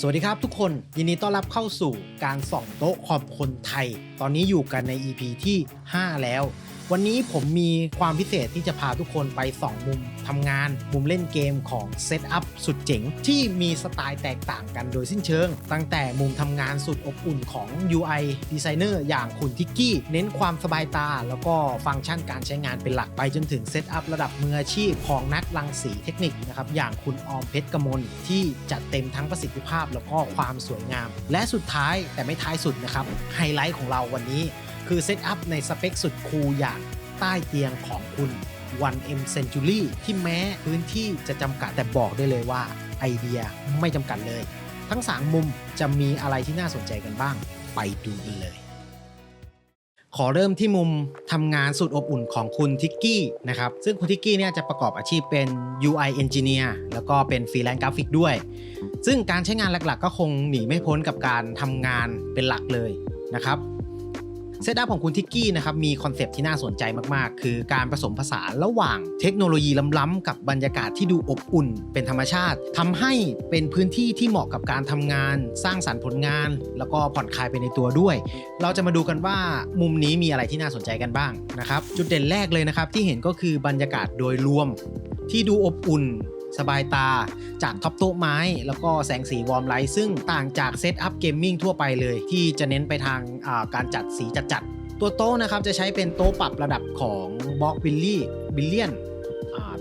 สวัสดีครับทุกคนยินดีต้อนรับเข้าสู่การส่องโต๊ะขอบคนไทย ตอนนี้อยู่กันใน EP ที่ 5 แล้ว วันนี้ผมมีความพิเศษที่จะพาทุกคนไปสองมุมทำงาน มุมเล่นเกมของเซตอัพสุดเจ๋ง ที่มีสไตล์แตกต่างกันโดยสิ้นเชิง ตั้งแต่มุมทำงานสุดอบอุ่นของ UI Designer อย่างคุณทิกกี้ เน้นความสบายตา แล้วก็ฟังก์ชันการใช้งานเป็นหลักไปจนถึงเซตอัพระดับมืออาชีพของนักรังสีเทคนิคนะครับอย่างคุณออมเพชรกมลที่จัดเต็มทั้งประสิทธิภาพแล้วก็ความสวยงาม และสุดท้ายแต่ไม่ท้ายสุดนะครับไฮไลท์ของเราวันนี้ คือเซตอัพในสเปคสุดคูลอย่างใต้เตียงของคุณ 1M Century ที่แม้พื้นที่จะจำกัดแต่บอกได้เลยว่าไอเดียไม่จำกัดเลย ทั้ง3มุมจะมีอะไรที่น่าสนใจกันบ้าง ไปดูกันเลย ขอเริ่มที่มุมทำงานสุดอบอุ่นของคุณทิกกี้นะครับ ซึ่งคุณทิกกี้เนี่ยจะประกอบอาชีพเป็น UI Engineer แล้วก็เป็นฟรีแลนซ์กราฟิกด้วย ซึ่งการใช้งานหลักๆ ก็คงหนีไม่พ้นกับการทำงานเป็นหลักเลยนะครับ เซตอัพของคุณทิกกี้นะครับมีคอนเซปต์ที่น่าสนใจมากๆ คือการผสมผสานระหว่างเทคโนโลยีล้ำๆกับบรรยากาศที่ดูอบอุ่น เป็นธรรมชาติทำให้เป็นพื้นที่ที่เหมาะกับการทำงาน สร้างสรรค์ผลงาน แล้วก็ผ่อนคลายไปในตัวด้วย เราจะมาดูกันว่ามุมนี้มีอะไรที่น่าสนใจกันบ้างนะครับจุดเด่นแรกเลยนะครับที่เห็นก็คือบรรยากาศโดยรวมที่ดูอบอุ่น สบายตาจากท็อปโต๊ะไม้ แล้วก็แสงสีวอร์มไลท์ซึ่งต่างจากเซตอัพเกมมิ่งทั่วไปเลย ที่จะเน้นไปทางาการจัดสีจัดๆ ตัวโต๊ะนะครับจะใช้เป็นโต๊ะปรับระดับของบล็อกบิลลี่บิลเลียน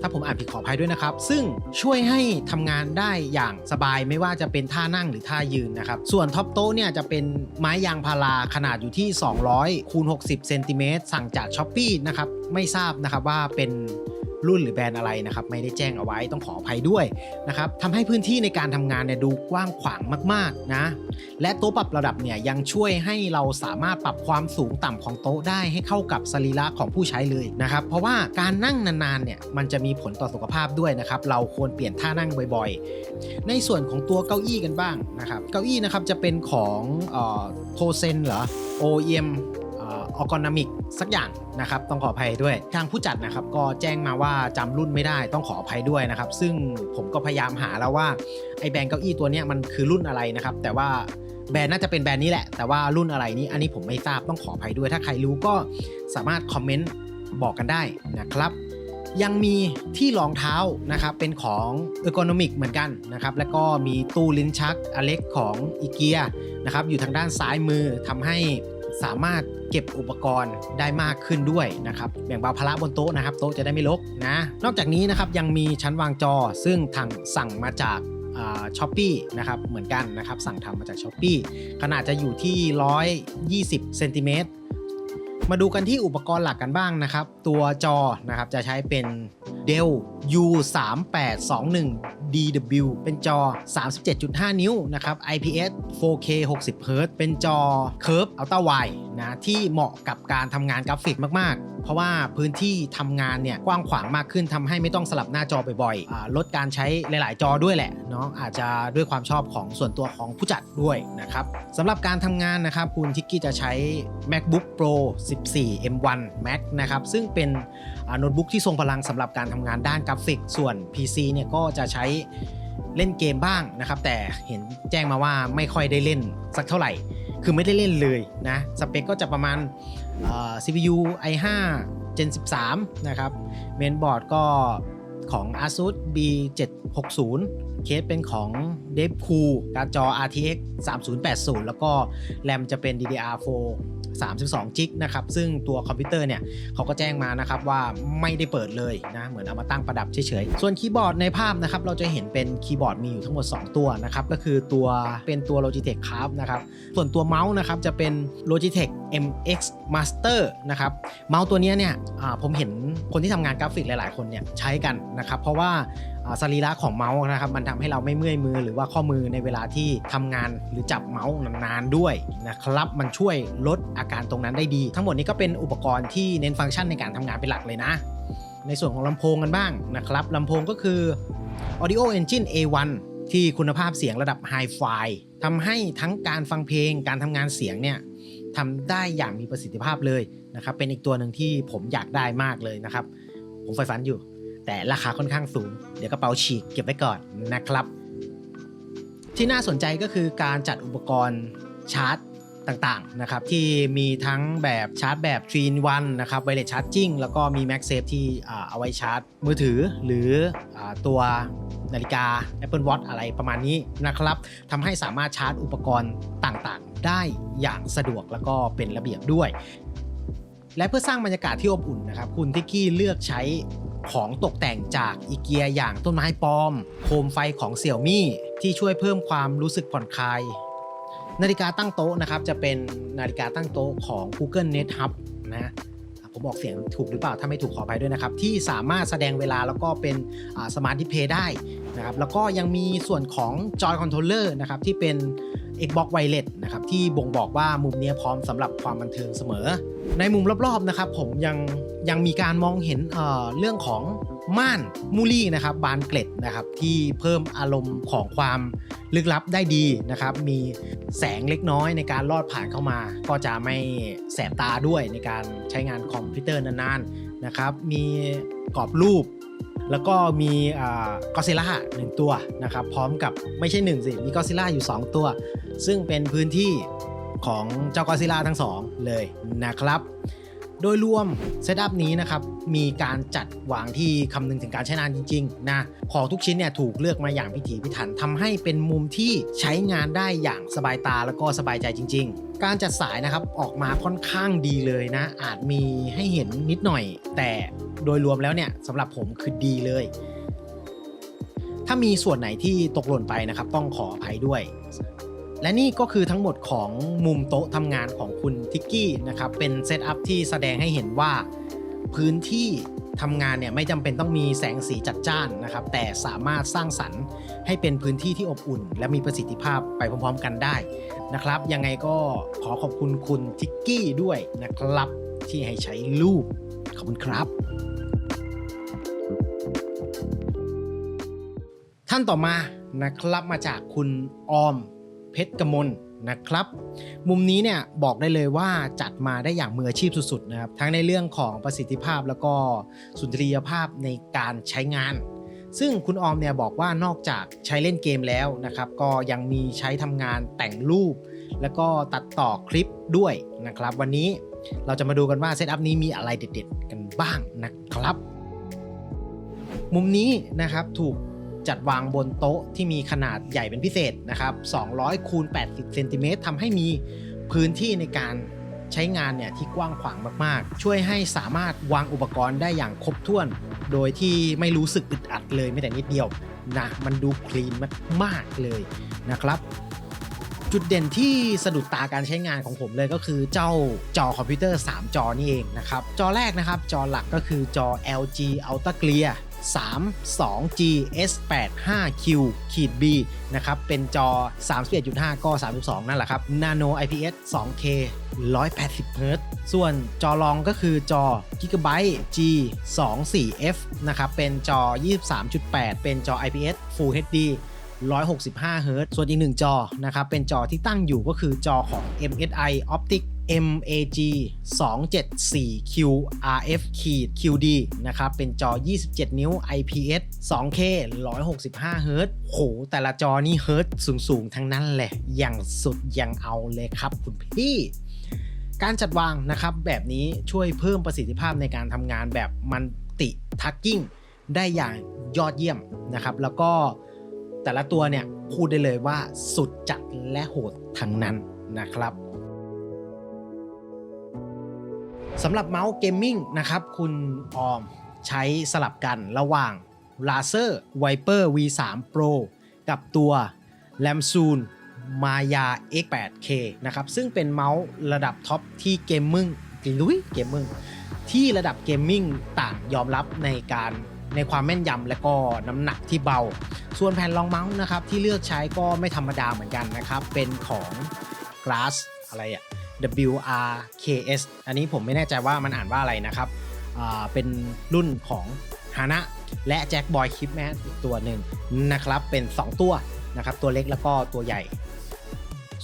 ถ้าผมอ่านผิดขออภัยด้วยนะครับ ซึ่งช่วยให้ทำงานได้อย่างสบายไม่ว่าจะเป็นท่านั่งหรือท่ายืนนะครับ ส่วนท็อปโต๊ะเนี่ยจะเป็นไม้ยางพาราขนาดอยู่ที่ 200คูณ60เซนติเมตรสั่งจากช้อปปีนะครับ ไม่ทราบนะครับว่าเป็น รุ่นหรือแบรนด์อะไรนะครับไม่ได้แจ้งเอาไว้ต้องขออภัยด้วยนะครับทำให้พื้นที่ในการทำงานเนี่ยดูกว้างขวางมากๆนะและโต๊ะปรับระดับเนี่ยยังช่วยให้เราสามารถปรับความสูงต่ำของโต๊ะได้ให้เข้ากับสรีระของผู้ใช้เลยนะครับเพราะว่าการนั่งนานๆเนี่ยมันจะมีผลต่อสุขภาพด้วยนะครับเราควรเปลี่ยนท่านั่งบ่อยๆ ในส่วนของตัวเก้าอี้กันบ้างนะครับเก้าอี้นะครับจะเป็นของโทเซนเหรอ OEM ออร์กอนมิกสักอย่างนะครับต้องขออภัยด้วย ทางผู้จัดนะครับก็แจ้งมาว่าจำรุ่นไม่ได้ต้องขออภัยด้วยนะครับ ซึ่งผมก็พยายามหาแล้วว่าไอแบรนด์เก้าอี้ตัวนี้มันคือรุ่นอะไรนะครับ แต่ว่าแบรนด์น่าจะเป็นแบรนด์นี้แหละ แต่ว่ารุ่นอะไรนี้อันนี้ผมไม่ทราบต้องขออภัยด้วย ถ้าใครรู้ก็สามารถคอมเมนต์บอกกันได้นะครับ ยังมีที่รองเท้านะครับเป็นของเอ r ร์โนมิกเหมือนกันนะครับ แล้วก็มีตู้ลิ้นชักอเล็กของอีเกียนะครับอยู่ทางด้านซ้ายมือทำให้ สามารถเก็บอุปกรณ์ได้มากขึ้นด้วยนะครับแบ่งเบาภาระบนโต๊ะนะครับโต๊ะจะได้ไม่รกนะนอกจากนี้นะครับยังมีชั้นวางจอซึ่งทางสั่งมาจากช้อปปี้นะครับเหมือนกันนะครับสั่งทำมาจากช้อปปีขนาดจะอยู่ที่ 120เซนติเมตรมาดูกันที่อุปกรณ์หลักกันบ้างนะครับ ตัวจอนะครับจะใช้เป็น Dell U3821 DW เป็นจอ 37.5 นิ้วนะครับ IPS 4K 60 Hz เป็นจอ Curve Ultra Wide นะที่เหมาะกับการทำงานกราฟิกมาก ๆ เพราะว่าพื้นที่ทำงานเนี่ยกว้างขวางมากขึ้นทำให้ไม่ต้องสลับหน้าจอบ่อยๆ ลดการใช้หลาย ๆ จอด้วยแหละเนาะอาจจะด้วยความชอบของส่วนตัวของผู้จัดด้วยนะครับสำหรับการทำงานนะครับคุณทิกกี้จะใช้ MacBook Pro 14 M1 Max นะครับซึ่งเป็นโน้ตบุ๊กที่ทรงพลังสำหรับการทำงานด้านกราฟิก ส่วน PC เนี่ยก็จะใช้เล่นเกมบ้างนะครับ แต่เห็นแจ้งมาว่าไม่ค่อยได้เล่นสักเท่าไหร่ คือไม่ได้เล่นเลยนะสเปคก็จะประมาณ CPU i5 Gen 13 นะครับเมนบอร์ดก็ ของ ASUS B760 เคสเป็นของ DevCool การ์ดจอ RTX 3080 แล้วก็แรมจะเป็น DDR4 32 จิกนะครับ ซึ่งตัวคอมพิวเตอร์เนี่ยเขาก็แจ้งมานะครับว่าไม่ได้เปิดเลยนะ เหมือนเอามาตั้งประดับเฉยๆ ส่วนคีย์บอร์ดในภาพนะครับ เราจะเห็นเป็นคีย์บอร์ดมีอยู่ทั้งหมด 2 ตัวนะครับ ก็คือตัวเป็นตัว Logitech Craft นะครับ ส่วนตัวเมาส์นะครับจะเป็น Logitech MX Master นะครับเมาส์ตัวนี้เนี่ยผมเห็นคนที่ทำงานกราฟิกหลาย ๆ คนเนี่ยใช้กันนะครับเพราะว่าสรีระของเมาส์นะครับมันทำให้เราไม่เมื่อยมือหรือว่าข้อมือในเวลาที่ทำงานหรือจับเมาส์นานๆด้วยนะครับมันช่วยลดอาการตรงนั้นได้ดี ทั้งหมดนี้ก็เป็นอุปกรณ์ที่เน้นฟังก์ชันในการทำงานเป็นหลักเลยนะ ในส่วนของลำโพงกันบ้างนะครับลำโพงก็คือ Audio Engine A1 ที่คุณภาพเสียงระดับ Hi-Fi ทำให้ทั้งการฟังเพลงการทำงานเสียงเนี่ย ทำได้อย่างมีประสิทธิภาพเลยนะครับ เป็นอีกตัวหนึ่งที่ผมอยากได้มากเลยนะครับ ผมไฟฝันอยู่ แต่ราคาค่อนข้างสูง เดี๋ยวกระเป๋าฉีกเก็บไว้ก่อนนะครับ ที่น่าสนใจก็คือการจัดอุปกรณ์ชาร์จต่างๆนะครับที่มีทั้งแบบชาร์จแบบ3 in 1นะครับไวเลสชาร์จจิ้งแล้วก็มี MagSafe ที่เอาไว้ชาร์จมือถือ หรืออตัวนาฬิกา Apple Watch อะไรประมาณนี้นะครับทำให้สามารถชาร์จอุปกรณ์ต่างๆ ได้อย่างสะดวกแล้วก็เป็นระเบียบด้วย และเพื่อสร้างบรรยากาศที่อบอุ่นนะครับคุณทิกกี้เลือกใช้ของตกแต่งจากอีเกียอย่างต้นไม้ปลอม โคมไฟของเสี่ยวมี่ที่ช่วยเพิ่มความรู้สึกผ่อนคลาย นาฬิกาตั้งโต๊ะนะครับจะเป็นนาฬิกาตั้งโต๊ะของ Google Net Hub นะผมบอกเสียงถูกหรือเปล่า ถ้าไม่ถูกขออภัยด้วยนะครับ ที่สามารถแสดงเวลาแล้วก็เป็นสมาร์ทดิเพย์ได้นะครับแล้วก็ยังมีส่วนของ Joy Controller นะครับที่เป็น Xbox Wireless นะครับที่บ่งบอกว่ามุมนี้พร้อมสำหรับความบันเทิงเสมอ ในมุมรอบๆนะครับผมยังยังมีการมองเห็นเเรื่องของม่านมูลี่นะครับบานเกล็ดนะครับที่เพิ่มอารมณ์ของความลึกลับได้ดีนะครับ มีแสงเล็กน้อยในการลอดผ่านเข้ามา ก็จะไม่แสบตาด้วยในการใช้งานคอมพิวเตอร์นานๆนะครับ มีกรอบรูป แล้วก็มีก็ซิล่าหนึ่งตัวนะครับพร้อมกับไม่ใช่หนึ่งสิมีก็ซิล่าอยู่ 2 ตัว ซึ่งเป็นพื้นที่ของเจ้าก็ซิล่าทั้งสองเลยนะครับ โดยรวมเซตอัพนี้นะครับมีการจัดวางที่คำนึงถึงการใช้งานจริงๆนะของทุกชิ้นเนี่ยถูกเลือกมาอย่างพิถีพิถันทำให้เป็นมุมที่ใช้งานได้อย่างสบายตาแล้วก็สบายใจจริง ๆ การจัดสายนะครับออกมาค่อนข้างดีเลยนะ อาจมีให้เห็นนิดหน่อย แต่โดยรวมแล้วเนี่ยสำหรับผมคือดีเลย ถ้ามีส่วนไหนที่ตกหล่นไปนะครับ ต้องขออภัยด้วย และนี่ก็คือทั้งหมดของมุมโต๊ะทำงานของคุณทิกกี้นะครับ เป็นเซตอัพที่แสดงให้เห็นว่าพื้นที่ทำงานเนี่ยไม่จำเป็นต้องมีแสงสีจัดจ้านนะครับ แต่สามารถสร้างสรรค์ให้เป็นพื้นที่ที่อบอุ่น และมีประสิทธิภาพไปพร้อมๆกันได้นะครับ ยังไงก็ขอขอบคุณคุณทิกกี้ด้วยนะครับ ที่ให้ใช้รูป ขอบคุณครับ ท่านต่อมานะครับมาจากคุณออม เพชรกมลนะครับ มุมนี้เนี่ยบอกได้เลยว่าจัดมาได้อย่างมืออาชีพสุดๆนะครับ ทั้งในเรื่องของประสิทธิภาพแล้วก็สุนทรียภาพในการใช้งาน ซึ่งคุณออมเนี่ยบอกว่านอกจากใช้เล่นเกมแล้วนะครับ ก็ยังมีใช้ทำงานแต่งรูป แล้วก็ตัดต่อคลิปด้วยนะครับ วันนี้เราจะมาดูกันว่าเซตอัพนี้มีอะไรเด็ดๆ กันบ้างนะครับ มุมนี้นะครับถูก จัดวางบนโต๊ะที่มีขนาดใหญ่เป็นพิเศษนะครับ 200 คูณ 80 เซนติเมตรทำให้มีพื้นที่ในการใช้งานเนี่ยที่กว้างขวางมากๆ ช่วยให้สามารถวางอุปกรณ์ได้อย่างครบถ้วน โดยที่ไม่รู้สึกอึดอัดเลยแม้แต่นิดเดียวนะมันดูคลีนมากๆเลยนะครับจุดเด่นที่สะดุดตาการใช้งานของผมเลยก็คือเจ้าจอคอมพิวเตอร์ 3 จอนี่เองนะครับ จอแรกนะครับ จอหลักก็คือจอ LG Ultra Clear 32G S85Q ขีด B นะครับเป็นจอ 31.5 ก็ 32 นั่นแหละครับ Nano IPS 2K 180 Hz ส่วนจอรองก็คือจอ Gigabyte G 24F นะครับเป็นจอ 23.8 เป็นจอ IPS Full HD 165 Hz ส่วนอีกหนึ่งจอนะครับเป็นจอที่ตั้งอยู่ก็คือจอของ MSI Optic MAG 274 QRF QD นะครับ เป็นจอ 27 นิ้ว IPS 2K 165 Hz โห แต่ละจอนี่เฮิร์ตสูง ๆ ทั้งนั้นแหละ อย่างสุดอยังเอาเลยครับคุณพี่การจัดวางนะครับแบบนี้ช่วยเพิ่มประสิทธิภาพในการทำงานแบบมันติทักกิ้งได้อย่างยอดเยี่ยมนะครับ แล้วก็แต่ละตัวเนี่ยพูดได้เลยว่าสุดจัดและโหดทั้งนั้นนะครับ สำหรับเมาส์เกมมิ่งนะครับ คุณออมใช้สลับกันระหว่าง Razer Viper V3 Pro กับตัว l a m s o o n Maya X8K นะครับ ซึ่งเป็นเมาส์ระดับท็อปที่เกมมิ่งลุยเกมมิ่งที่ระดับเกมมิ่งต่างยอมรับในการในความแม่นยำและก็น้ำหนักที่เบา ส่วนแผ่นรองเมาส์นะครับที่เลือกใช้ก็ไม่ธรรมดาเหมือนกันนะครับ เป็นของ Glass อะไรอะ WRKS อันนี้ผมไม่แน่ใจว่ามันอ่านว่าอะไรนะครับเป็นรุ่นของ Hana และแจ็คบอยคิปแมนอีกตัวหนึ่งนะครับ เป็น 2 ตัวนะครับ ตัวเล็กแล้วก็ตัวใหญ่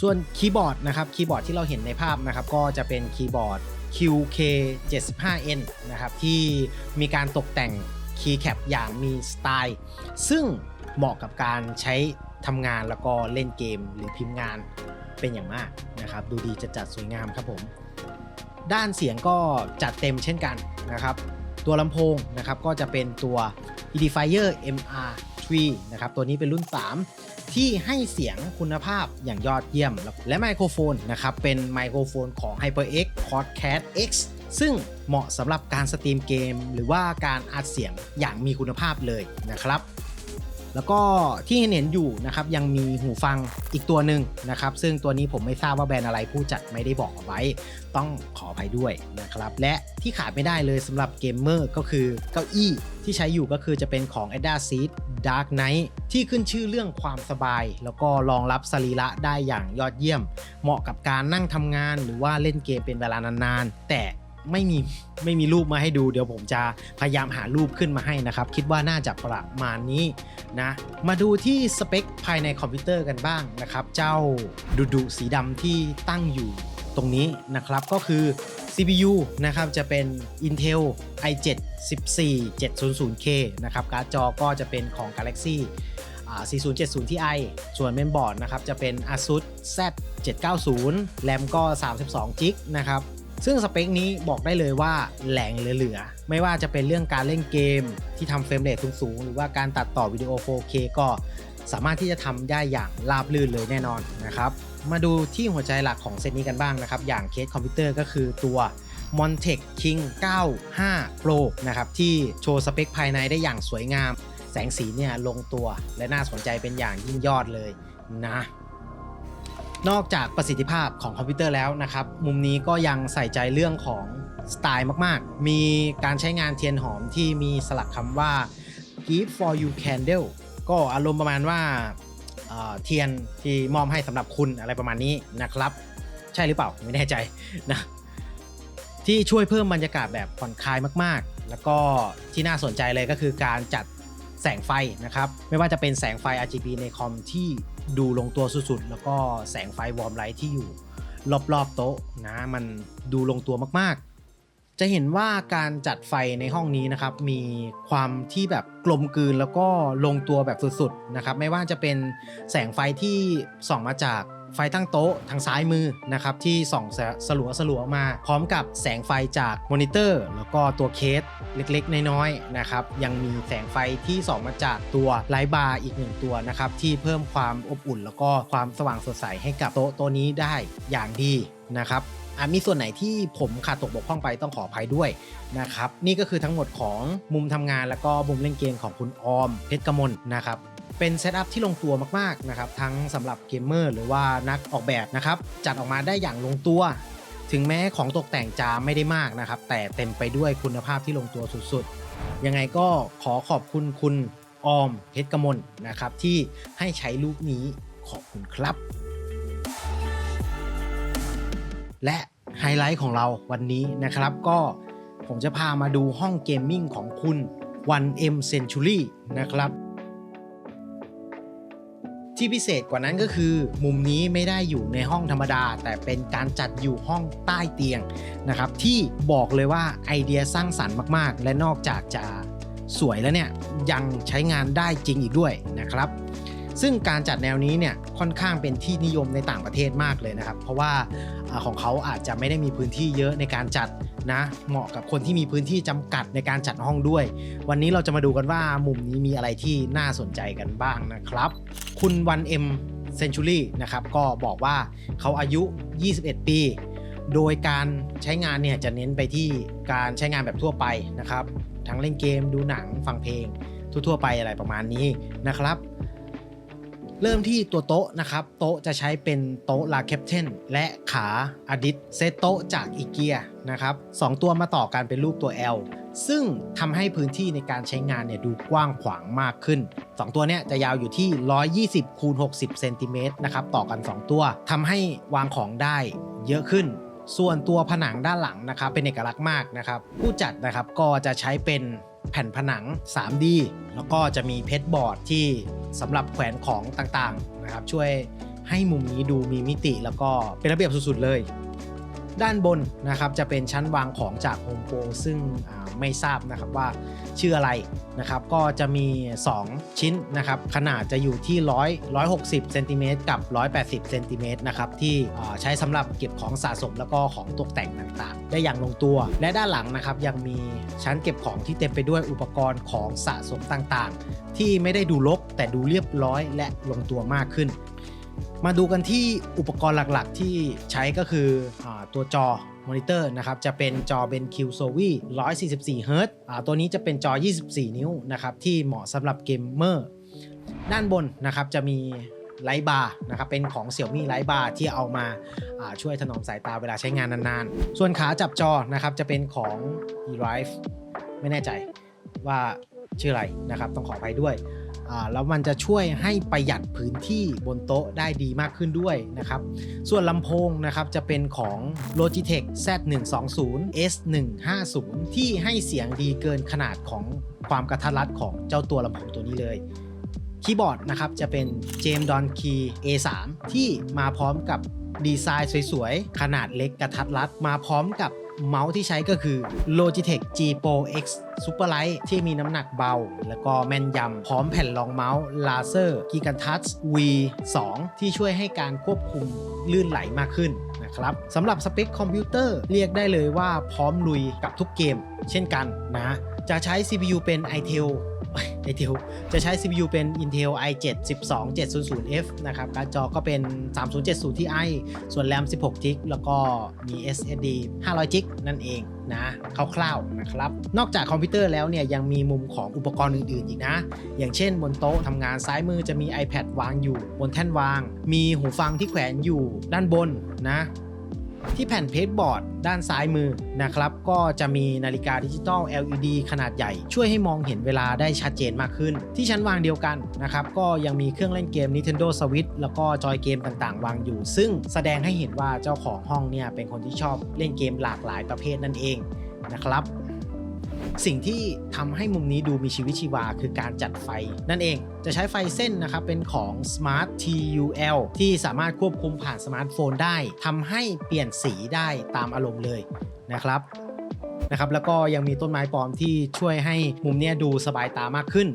ส่วนคีย์บอร์ดนะครับ คีย์บอร์ดที่เราเห็นในภาพนะครับ ก็จะเป็นคีย์บอร์ด QK75N นะครับ ที่มีการตกแต่งคีย์แคปอย่างมีสไตล์ ซึ่งเหมาะกับการใช้ทำงานแล้วก็เล่นเกมหรือพิมพ์งาน เป็นอย่างมากนะครับ ดูดีจะจัดสวยงามครับผม ด้านเสียงก็จัดเต็มเช่นกันนะครับ ตัวลำโพงนะครับก็จะเป็นตัว Edifier MR3 นะครับ ตัวนี้เป็นรุ่น 3 ที่ให้เสียงคุณภาพอย่างยอดเยี่ยม และไมโครโฟนนะครับ เป็นไมโครโฟนของ HyperX Podcast X ซึ่งเหมาะสำหรับการสตรีมเกม หรือว่าการอัดเสียงอย่างมีคุณภาพเลยนะครับ แล้วก็ที่เห็นเห็นอยู่นะครับยังมีหูฟังอีกตัวหนึ่งนะครับซึ่งตัวนี้ผมไม่ทราบว่าแบรนด์อะไรผู้จัดไม่ได้บอกเอาไว้ ต้องขออภัยด้วยนะครับและที่ขาดไม่ได้เลยสำหรับเกมเมอร์ก็คือเก้าอี้ที่ใช้อยู่ก็คือจะเป็นของ a d a s e a t Dark Knight ที่ขึ้นชื่อเรื่องความสบาย แล้วก็รองรับสรีระได้อย่างยอดเยี่ยม เหมาะกับการนั่งทำงานหรือว่าเล่นเกมเป็นเวลานานๆแต่ ไม่มีไม่มีรูปมาให้ดูเดี๋ยวผมจะพยายามหารูปขึ้นมาให้นะครับ คิดว่าน่าจะประมาณนี้นะ มาดูที่สเปคภายในคอมพิวเตอร์กันบ้างนะครับ เจ้าดุดุสีดำที่ตั้งอยู่ตรงนี้นะครับก็คือ CPU นะครับจะเป็น Intel i7 14700K นะครับการ์ดจอก็จะเป็นของ Galaxy อ่4070 Ti ส่วนเมนบอร์ดนะครับจะเป็น ASUS Z790 แรมก็32 g b นะครับ ซึ่งสเปคนี้บอกได้เลยว่าแหลงเหลือๆ ไม่ว่าจะเป็นเรื่องการเล่นเกมที่ทำเฟรมเรทสูงๆ หรือว่าการตัดต่อวิดีโอ 4K ก็สามารถที่จะทำได้อย่างราบรื่นเลยแน่นอนนะครับ มาดูที่หัวใจหลักของเซตนี้กันบ้างนะครับ อย่างเคสคอมพิวเตอร์ก็คือตัว Montech King 95 Pro นะครับ ที่โชว์สเปคภายในได้อย่างสวยงาม แสงสีเนี่ยลงตัวและน่าสนใจเป็นอย่างยิ่งยอดเลยนะ นอกจากประสิทธิภาพของคอมพิวเตอร์แล้วนะครับ มุมนี้ก็ยังใส่ใจเรื่องของสไตล์มาก ๆ มีการใช้งานเทียนหอมที่มีสลักคำว่า give for you candle ก็อารมณ์ประมาณว่าเทียนที่มอบให้สำหรับคุณอะไรประมาณนี้นะครับ ใช่หรือเปล่าไม่แน่ใจนะที่ช่วยเพิ่มบรรยากาศแบบผ่อนคลายมาก ๆ แล้วก็ที่น่าสนใจเลยก็คือการจัดแสงไฟนะครับ ไม่ว่าจะเป็นแสงไฟ RGB ในคอมที่ ดูลงตัวสุดๆ แล้วก็แสงไฟวอร์มไลท์ที่อยู่ รอบๆโต๊ะนะมันดูลงตัวมากๆ จะเห็นว่าการจัดไฟในห้องนี้นะครับมีความที่แบบกลมกลืนแล้วก็ลงตัวแบบสุดๆนะครับไม่ว่าจะเป็นแสงไฟที่ส่องมาจาก ไฟตั้งโต๊ะทางซ้ายมือนะครับที่ส่องสลัวสลัวมา พร้อมกับแสงไฟจากมอนิเตอร์ แล้วก็ตัวเคสเล็กๆ น้อยๆนะครับยังมีแสงไฟที่ส่องมาจากตัวไลท์บาร์อีกหนึ่งตัวนะครับที่เพิ่มความอบอุ่น แล้วก็ความสว่างสดใสให้กับโต๊ะตัวนี้ได้อย่างดีนะครับอาจมีส่วนไหนที่ผมขาดตกบกพร่องไปต้องขออภัยด้วยนะครับ นี่ก็คือทั้งหมดของมุมทำงาน แล้วก็มุมเล่นเกมของคุณออมเพชรกมลนะครับ เป็นเซตอัพที่ลงตัวมากๆนะครับทั้งสำหรับเกมเมอร์หรือว่านักออกแบบนะครับจัดออกมาได้อย่างลงตัว ถึงแม้ของตกแต่งจะไม่ได้มากนะครับแต่เต็มไปด้วยคุณภาพที่ลงตัวสุดๆ ยังไงก็ขอขอบคุณคุณออมเพชรกมลนะครับที่ให้ใช้รูปนี้ขอบคุณครับ และไฮไลท์ของเราวันนี้นะครับก็ผมจะพามาดูห้องเกมมิ่งของคุณ 1M Century นะครับ ที่พิเศษกว่านั้นก็คือ มุมนี้ไม่ได้อยู่ในห้องธรรมดา แต่เป็นการจัดอยู่ห้องใต้เตียงนะครับ ที่บอกเลยว่าไอเดียสร้างสรรค์มาก ๆ และนอกจากจะสวยแล้วเนี่ยยังใช้งานได้จริงอีกด้วยนะครับ ซึ่งการจัดแนวนี้เนี่ยค่อนข้างเป็นที่นิยมในต่างประเทศมากเลยนะครับ เพราะว่าอาของเขาอาจจะไม่ได้มีพื้นที่เยอะในการจัดนะเหมาะกับคนที่มีพื้นที่จำกัดในการจัดห้องด้วย วันนี้เราจะมาดูกันว่ามุมนี้มีอะไรที่น่าสนใจกันบ้างนะครับ คุณ 1M Century นจูรี่นะครับก็บอกว่าเขาอายุ 21 ปี โดยการใช้งานเนี่ยจะเน้นไปที่การใช้งานแบบทั่วไปนะครับทั้งเล่นเกมดูหนังฟังเพลงทั่ว ๆ ไปอะไรประมาณนี้นะครับ เริ่มที่ตัวโต๊ะนะครับ โต๊ะจะใช้เป็นโต๊ะลาแคปเทนและขาอดิสเซตโต๊ะจากอีเกียนะครับสองตัวมาต่อกันเป็นรูปตัว L ซึ่งทำให้พื้นที่ในการใช้งานเนี่ยดูกว้างขวางมากขึ้น 2 ตัวเนี้ยจะยาวอยู่ที่ 120คูณ60เซนติเมตรนะครับต่อกัน 2 ตัวทำให้วางของได้เยอะขึ้น ส่วนตัวผนังด้านหลังนะครับเป็นเอกลักษณ์มากนะครับ ผู้จัดนะครับก็จะใช้เป็นแผ่นผนัง 3D แล้วก็จะมีเพชรบอร์ดที่สำหรับแขวนของต่างๆนะครับช่วยให้มุมนี้ดูมีมิติแล้วก็เป็นระเบียบสุดๆเลย ด้านบนนะครับจะเป็นชั้นวางของจาก Home Pro ซึ่งไม่ทราบนะครับว่าชื่ออะไรนะครับก็จะมี 2 ชิ้นนะครับขนาดจะอยู่ที่ 100 160เซนติเมตรกับ 180เซนติเมตรนะครับที่ใช้สำหรับเก็บของสะสมแล้วก็ของตกแต่งต่างๆ ได้อย่างลงตัว และด้านหลังนะครับยังมีชั้นเก็บของที่เต็มไปด้วยอุปกรณ์ของสะสมต่างๆ ที่ไม่ได้ดูรกแต่ดูเรียบร้อยและลงตัวมากขึ้น มาดูกันที่อุปกรณ์หลักๆ ที่ใช้ก็คืออตัวจอมอนิเตอร์นะครับจะเป็นจอ BenQ s o v i 144 Hz ตัวนี้จะเป็นจอ 24 นิ้วนะครับที่เหมาะสำหรับเกมเมอร์ด้านบนนะครับจะมีไลท์บาร์นะครับเป็นของ Xiaomi ไลท์บาร์ที่เอามาาช่วยถนอมสายตาเวลาใช้งานนานๆ ส่วนขาจับจอนะครับจะเป็นของ eRive ไม่แน่ใจว่าชื่ออะไรนะครับต้องขออภัยด้วย แล้วมันจะช่วยให้ประหยัดพื้นที่บนโต๊ะได้ดีมากขึ้นด้วยนะครับ ส่วนลำโพงนะครับจะเป็นของ Logitech Z120 S150 ที่ให้เสียงดีเกินขนาดของความกระทัดรัดของเจ้าตัวลำโพงตัวนี้เลยคีย์บอร์ดนะครับจะเป็น James Don Key A3 ที่มาพร้อมกับดีไซน์สวยๆ ขนาดเล็กกระทัดรัดมาพร้อมกับ เมาส์ที่ใช้ก็คือ Logitech G Pro X Superlight ที่มีน้ำหนักเบา แล้วก็แม่นยำพร้อมแผ่นรองเมาส์ Laser Gigantouch V2 ที่ช่วยให้การควบคุมลื่นไหลมากขึ้นนะครับสำหรับสเปคคอมพิวเตอร์เรียกได้เลยว่าพร้อมลุยกับทุกเกม เช่นกันนะจะใช้ CPU เป็น i t e l Intel Intel จะใช้ CPU เป็น Intel i7 12700F นะครับการ์ดจอก็เป็น 3070 Ti ส่วน RAM 16 g b แล้วก็มี SSD 500 g b นั่นเองนะคร่าวๆนะครับ นอกจากคอมพิวเตอร์แล้วเนี่ยยังมีมุมของอุปกรณ์อื่นๆอีกนะ อย่างเช่นบนโต๊ะทำงานซ้ายมือจะมี iPad วางอยู่ บนแท่นวาง มีหูฟังที่แขวนอยู่ด้านบนนะ ที่แผ่นเพจบอร์ดด้านซ้ายมือนะครับ ก็จะมีนาฬิกาดิจิตอล LED ขนาดใหญ่ ช่วยให้มองเห็นเวลาได้ชัดเจนมากขึ้น ที่ชั้นวางเดียวกันนะครับ ก็ยังมีเครื่องเล่นเกม Nintendo Switch แล้วก็จอยเกมต่างๆ วางอยู่ ซึ่งแสดงให้เห็นว่าเจ้าของห้องเนี่ยเป็นคนที่ชอบเล่นเกมหลากหลายประเภทนั่นเองนะครับ สิ่งที่ทำให้มุมนี้ดูมีชีวิตชีวา คือการจัดไฟ นั่นเองจะใช้ไฟเส้นนะครับ เป็นของ Smart TUL ที่สามารถควบคุมผ่านสมาร์ทโฟนได้ทำให้เปลี่ยนสีได้ตามอารมณ์เลยนะครับนะครับ แล้วก็ยังมีต้นไม้ปลอมที่ช่วยให้มุมนี้ดูสบายตามากขึ้น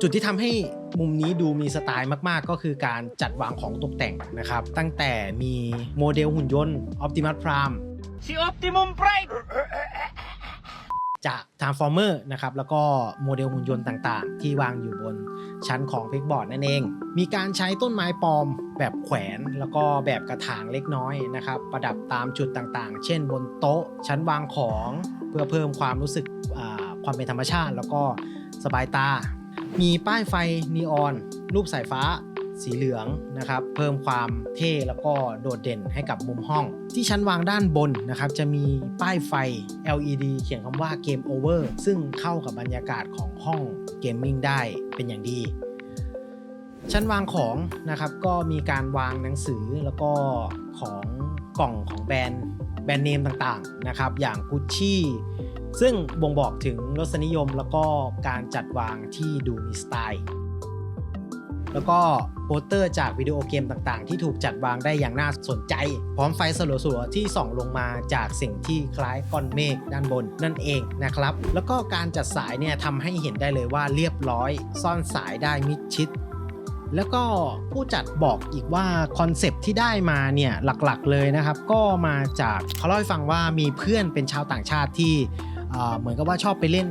จุดที่ทำให้มุมนี้ดูมีสไตล์มาก ๆ ก็คือการจัดวางของตกแต่งนะครับ ตั้งแต่มีโมเดลหุ่นยนต์ Optimus Prime Si Optimum Prime! จาก Transformer นะครับแล้วก็โมเดลหุ่นยนต์ต่างๆ ที่วางอยู่บนชั้นของเพกบอร์ดนั่นเอง มีการใช้ต้นไม้ปลอมแบบแขวนแล้วก็แบบกระถางเล็กน้อยนะครับประดับตามจุดต่างๆ เช่นบนโต๊ะชั้นวางของเพื่อเพิ่มความรู้สึกความเป็นธรรมชาติ แล้วก็สบายตา มีป้ายไฟนีออน รูปสายฟ้า สีเหลืองนะครับ เพิ่มความเท่แล้วก็โดดเด่นให้กับมุมห้อง ที่ชั้นวางด้านบนนะครับ จะมีป้ายไฟ LED เขียนคำว่า Game Over ซึ่งเข้ากับบรรยากาศของห้องเกมมิ่งได้เป็นอย่างดี ชั้นวางของนะครับ ก็มีการวางหนังสือแล้วก็ของกล่องของแบรนด์แบรนด์เนมต่างๆนะครับ อย่าง Gucci ซึ่งบ่งบอกถึงรสนิยมแล้วก็การจัดวางที่ดูมีสไตล์ แล้วก็โปสเตอร์จากวิดีโอเกมต่างๆ ที่ถูกจัดวางได้อย่างน่าสนใจ พร้อมไฟสลัวๆที่ส่องลงมาจากสิ่งที่คล้ายก้อนเมฆด้านบนนั่นเองนะครับ แล้วก็การจัดสายเนี่ยทำให้เห็นได้เลยว่าเรียบร้อย ซ่อนสายได้มิดชิดแล้วก็ผู้จัดบอกอีกว่าคอนเซปที่ได้มาเนี่ยหลักๆเลยนะครับ ก็มาจากเขาเล่าให้ฟังว่ามีเพื่อนเป็นชาวต่างชาติที่ เหมือนกับว่าชอบไปเล่น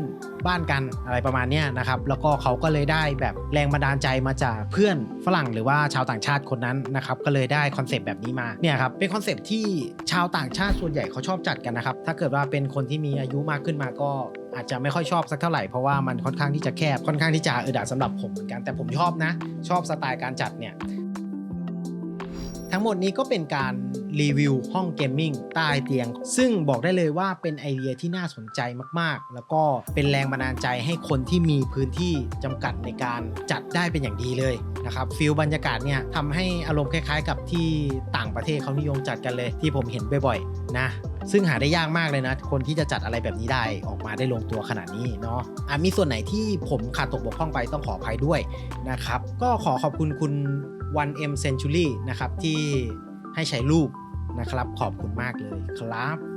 บ้านกันอะไรประมาณนี้นะครับ แล้วก็เขาก็เลยได้แบบแรงบันดาลใจมาจากเพื่อนฝรั่งหรือว่าชาวต่างชาติคนนั้นนะครับ ก็เลยได้คอนเซปต์แบบนี้มาเนี่ยครับเป็นคอนเซปต์ที่ชาวต่างชาติส่วนใหญ่เขาชอบจัดกันนะครับ ถ้าเกิดว่าเป็นคนที่มีอายุมากขึ้นมาก็อาจจะไม่ค่อยชอบสักเท่าไหร่เพราะว่ามันค่อนข้างที่จะแคบค่อนข้างที่จะอึดอัดสำหรับผมเหมือนกันแต่ผมชอบนะ ชอบสไตล์การจัดเนี่ย ทั้งหมดนี้ก็เป็นการรีวิวห้องเกมมิ่งใต้เตียง ซึ่งบอกได้เลยว่าเป็นไอเดียที่น่าสนใจมากๆ แล้วก็เป็นแรงบันดาลใจให้คนที่มีพื้นที่จำกัดในการจัดได้เป็นอย่างดีเลยนะครับฟิลบรรยากาศเนี่ยทำให้อารมณ์คล้าย ๆ กับที่ต่างประเทศเขานิยมจัดกันเลยที่ผมเห็นบ่อยๆนะซึ่งหาได้ยากมากเลยนะ คนที่จะจัดอะไรแบบนี้ได้ออกมาได้ลงตัวขนาดนี้เนาะอะมีส่วนไหนที่ผมขาดตกบกพร่องไปต้องขออภัยด้วยนะครับ ก็ขอขอบคุณคุณ 1M Century นะครับที่ให้ใช้รูปนะครับขอบคุณมากเลยครับ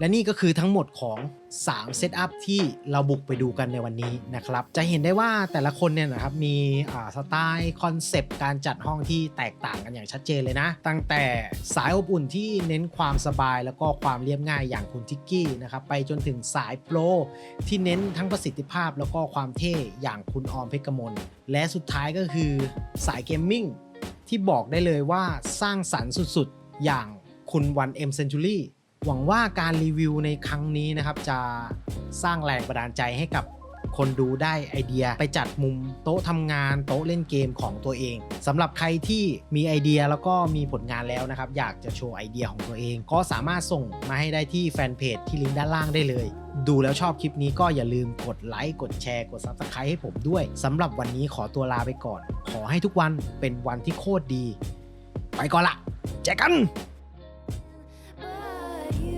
และนี่ก็คือทั้งหมดของ 3 เซตอัพที่เราบุกไปดูกันในวันนี้นะครับ จะเห็นได้ว่าแต่ละคนเนี่ยนะครับมีสไตล์คอนเซปต์การจัดห้องที่แตกต่างกันอย่างชัดเจนเลยนะ ตั้งแต่สายอบอุ่นที่เน้นความสบายแล้วก็ความเรียบง่ายอย่างคุณทิกกี้นะครับไปจนถึงสายโปรที่เน้นทั้งประสิทธิภาพแล้วก็ความเท่อย่างคุณออมเพชรกมลและสุดท้ายก็คือสายเกมมิ่งที่บอกได้เลยว่าสร้างสรรค์สุดๆ อย่างคุณวันเอ็มเซนจูรี่ หวังว่าการรีวิวในครั้งนี้นะครับ จะสร้างแรงบันดาลใจให้กับคนดูได้ไอเดียไปจัดมุมโต๊ะทำงานโต๊ะเล่นเกมของตัวเองสำหรับใครที่มีไอเดียแล้วก็มีผลงานแล้วนะครับ อยากจะโชว์ไอเดียของตัวเอง ก็สามารถส่งมาให้ได้ที่แฟนเพจที่ลิงก์ด้านล่างได้เลย ดูแล้วชอบคลิปนี้ก็อย่าลืมกดไลค์กดแชร์กด Subscribe ให้ผมด้วยสำหรับวันนี้ขอตัวลาไปก่อน ขอให้ทุกวันเป็นวันที่โคตรดี ไปก่อนละเจอกัน you.